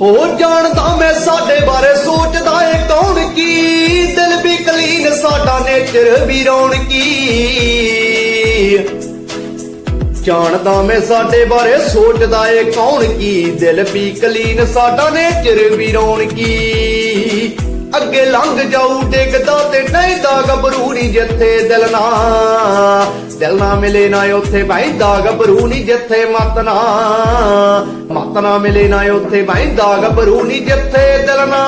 ਹੋ ਜਾਣਦਾ ਮੈਂ ਸਾਡੇ ਬਾਰੇ, ਸੋਚਦਾ ਏ ਕੌਣ ਕੀ? ਦਿਲ ਵੀ ਕਲੀਨ, ਸਾਡਾ ਨੇਚਰ ਵੀ ਰੌਣਕੀ। ਜਾਣਦਾ ਮੈਂ ਸਾਡੇ ਬਾਰੇ, ਸੋਚਦਾ ਏ ਕੌਣ ਕੀ? ਦਿਲ ਵੀ ਕਲੀਨ, ਸਾਡਾ ਨੇਚਰ ਵੀ ਰੌਣਕੀ। ਅੱਗੇ ਲੰਘ ਜਾਊ ਡਿੱਗਦਾ ਤੇ ਨਹੀਂਦਾ ਗੱਭਰੂ ਨੀ ਜਿੱਥੇ ਦਿਲ ਨਾ। ਦਿਲ ਨਾ ਮਿਲੇ ਨਾ ਉੱਥੇ ਬੈਂਦਾ ਗੱਭਰੂ ਨੀ ਜਿੱਥੇ ਮਤ ਨਾ। ਮਤ ਨਾ ਮਿਲੇ ਨਾ ਉੱਥੇ ਬੈਂਦਾ ਗੱਭਰੂ ਨੀ ਜਿੱਥੇ ਦਿਲ ਨਾ।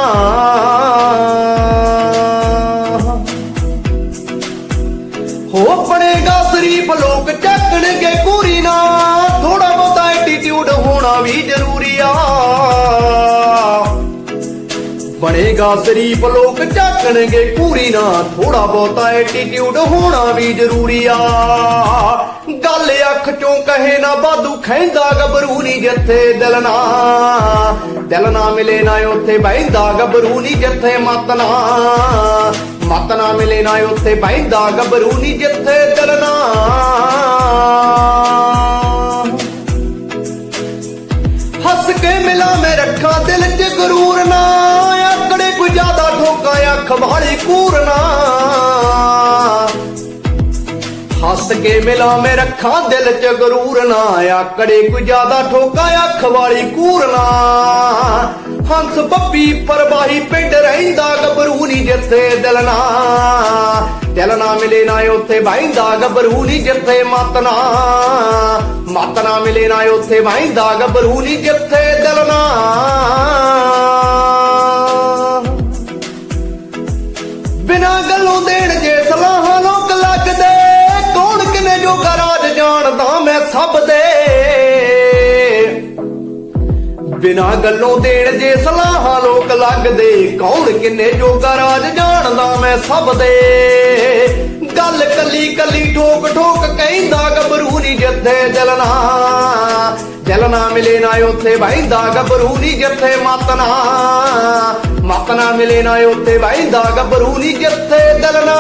ਹੋ ਪੜੇਗਾ ਸ਼ਰੀਫ ਬਣੇਗਾ ਸ਼ਰੀਫ ਲੋਕ ਝਾਕਣਗੇ ਪੂਰੀ ਨਾ। ਥੋੜਾ ਬਹੁਤਾ ਐਟੀਟਿਊਡ ਹੋਣਾ ਵੀ ਜ਼ਰੂਰੀ ਆ। ਗੱਲ ਅੱਖ ਚੋਂ ਕਹੇ ਨਾ ਬਾਦੂ ਖੈਂਦਾ ਗੱਭਰੂ ਨੀ ਜਿੱਥੇ ਦਿਲ ਨਾ। ਦਿਲ ਨਾ ਮਿਲੇ ਨਾ ਉੱਥੇ ਬੈਂਦਾ ਗੱਭਰੂ ਨੀ ਜਿੱਥੇ ਮਤ ਨਾ। ਮਤ ਨਾ ਮਿਲੇ ਨਾ ਉੱਥੇ ਬੈਂਦਾ ਗੱਭਰੂ ਨੀ ਜਿੱਥੇ ਦਿਲ ਨਾ। ਹੱਸ ਕੇ ਮਿਲਾ ਮੈਂ ਰੱਖਾਂ ਦਿਲ 'ਚ ਗਰੂਰ ਨਾ। ਵਾਲੀ ਹੱਸ ਕੇ ਮਿਲਾ ਮੈਂ ਰੱਖਾਂ ਦਿਲ 'ਚ ਗਰੂਰ ਨਾ ਆਕੜੇ ਕੋਈ ਜ਼ਿਆਦਾ ਠੋਕਾ, ਅੱਖ ਵਾਲੀ ਕੂਰਨਾ। ਹੰਸ ਬੱਬੀ ਪਰਵਾਹੀ ਪਿੰਡ ਰਹਿੰਦਾ, ਗੱਭਰੂ ਨੀ ਜਿੱਥੇ ਦਿਲ ਨਾ ਦਿਲ ਨਾ ਮਿਲੇ ਨਾ ਉੱਥੇ ਬੈਂਦਾ ਗੱਭਰੂ ਨੀ ਜਿੱਥੇ ਮਤ ਨਾ ਮਤ ਨਾ ਮਿਲੇ ਨਾ ਉੱਥੇ ਬੈਂਦਾ ਗੱਭਰੂ ਨੀ ਜਿੱਥੇ ਦਿਲ ਨਾ ਬਿਨਾ ਦੇਣ ਜੇ ਸਲਾਹਾਂ ਲੋਕ ਲੱਗਦੇ, ਕੌਣ ਕਿਨੇ ਜੋ ਰਾਜ ਜਾਣਦਾ ਮੈਂ ਸਭ ਦੇ। ਬਿਨਾ ਗੱਲੋਂ ਦੇਣ ਜੇ ਸਲਾਹਾਂ ਲੋਕ ਲੱਗਦੇ, ਕੌਣ ਕਿੰਨੇ ਜੋਗਾ ਰਾਜ ਜਾਣਦਾ ਮੈਂ ਸਭ ਦੇ। ਗੱਲ ਕੱਲੀ ਕੱਲੀ ਠੋਕ ਠੋਕ ਕਹਿੰਦਾ ਗੱਭਰੂ ਨੀ ਜਿੱਥੇ ਦਿਲ ਨਾ ਮਿਲੇ ਨਾ ਉੱਥੇ ਬੈਂਦਾ ਗੱਭਰੂ ਨੀ ਜਿੱਥੇ ਮਤ ਮੱਕ ਨਾ ਮਿਲੇ ਨਾ ਉੱਤੇ ਵੈਂਦਾ ਗੱਭਰੂ ਨਹੀਂ ਜਿੱਥੇ ਦਲਨਾ